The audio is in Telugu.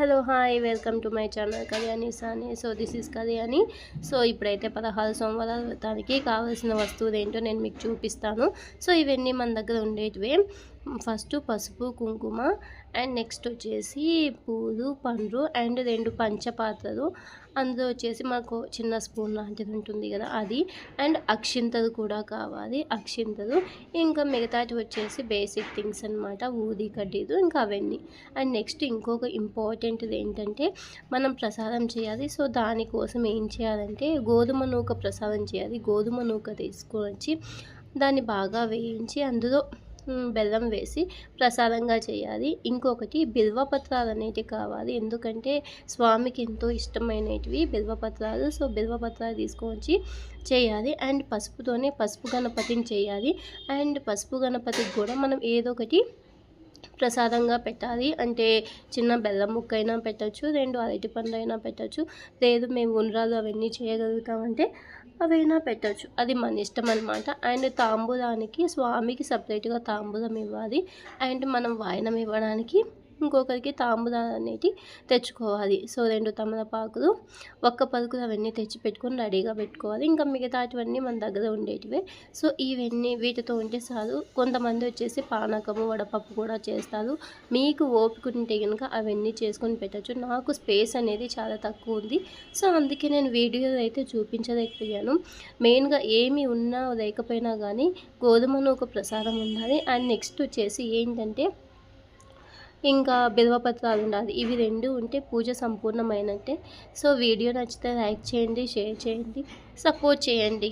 Hello hi welcome to my channel Kalyani Sani. So this is Kalyani. So ఇప్పుడైతే పదహారు సోమవారాల వ్రతానికి కావాల్సిన వస్తువులు ఏంటో నేను మీకు చూపిస్తాను. సో ఇవన్నీ మన దగ్గర ఉండేటివే. ఫస్ట్ పసుపు కుంకుమ అండ్ నెక్స్ట్ వచ్చేసి పూలు పండ్లు అండ్ రెండు పంచపాత్రలు. అందులో వచ్చేసి మాకు చిన్న స్పూన్ లాంటిది ఉంటుంది కదా అది. అండ్ అక్షింతలు కూడా కావాలి అక్షింతలు. ఇంకా మిగతాటి వచ్చేసి బేసిక్ థింగ్స్ అనమాట ఊది కడ్డీలు ఇంకా అవన్నీ. అండ్ నెక్స్ట్ ఇంకొక ఇంపార్టెంట్ది ఏంటంటే మనం ప్రసాదం చేయాలి. సో దానికోసం ఏం చేయాలంటే గోధుమ నూక ప్రసాదం చేయాలి. గోధుమ నూక తీసుకొని వచ్చి దాన్ని బాగా వేయించి అందులో బెల్లం వేసి ప్రసాదంగా చేయాలి. ఇంకొకటి బిల్వపత్రాలు అనేటివి కావాలి. ఎందుకంటే స్వామికి ఎంతో ఇష్టమైనటివి బిల్వపత్రాలు సో బిల్వపత్రాలు తీసుకొచ్చి చేయాలి. అండ్ పసుపుతోనే పసుపు గణపతిని చేయాలి. అండ్ పసుపు గణపతికి కూడా మనం ఏదో ఒకటి ప్రసాదంగా పెట్టాలి. అంటే చిన్న బెల్లం ముక్క అయినా పెట్టచ్చు రెండు అరటి పండు అయినా పెట్టచ్చు లేదు మేము ఉండ్రాలు అవన్నీ చేయగలుగుతామంటే అవైనా పెట్టచ్చు. అది మన ఇష్టం అనమాట అండ్ తాంబూలానికి స్వామికి సపరేట్గా తాంబూలం ఇవ్వాలి. అండ్ మనం వాయనం ఇవ్వడానికి ఇంకొకరికి తాంబూలాలు అనేటి తెచ్చుకోవాలి. సో రెండు తమలపాకులు ఒక్క పలుకులు అవన్నీ తెచ్చి పెట్టుకొని రెడీగా పెట్టుకోవాలి. ఇంకా మిగతాటివన్నీ మన దగ్గర ఉండేటివే. సో ఇవన్నీ వీటితో ఉంటే చాలు. కొంతమంది వచ్చేసి పానకము వడపప్పు కూడా చేస్తారు. మీకు ఓపిక ఉంటే కనుక అవన్నీ చేసుకొని పెట్టచ్చు. నాకు స్పేస్ అనేది చాలా తక్కువ ఉంది. సో అందుకే నేను వీడియోలు అయితే చూపించలేకపోయాను. మెయిన్గా ఏమి ఉన్నా లేకపోయినా కానీ గోధుమను ఒక ప్రసాదం ఉండాలి. అండ్ నెక్స్ట్ వచ్చేసి ఏంటంటే ఇంకా బిల్వపత్రాలు ఉండాలి. ఇవి రెండు ఉంటే పూజ సంపూర్ణమైనట్టే. సో వీడియో నచ్చితే లైక్ చేయండి షేర్ చేయండి సపోర్ట్ చేయండి.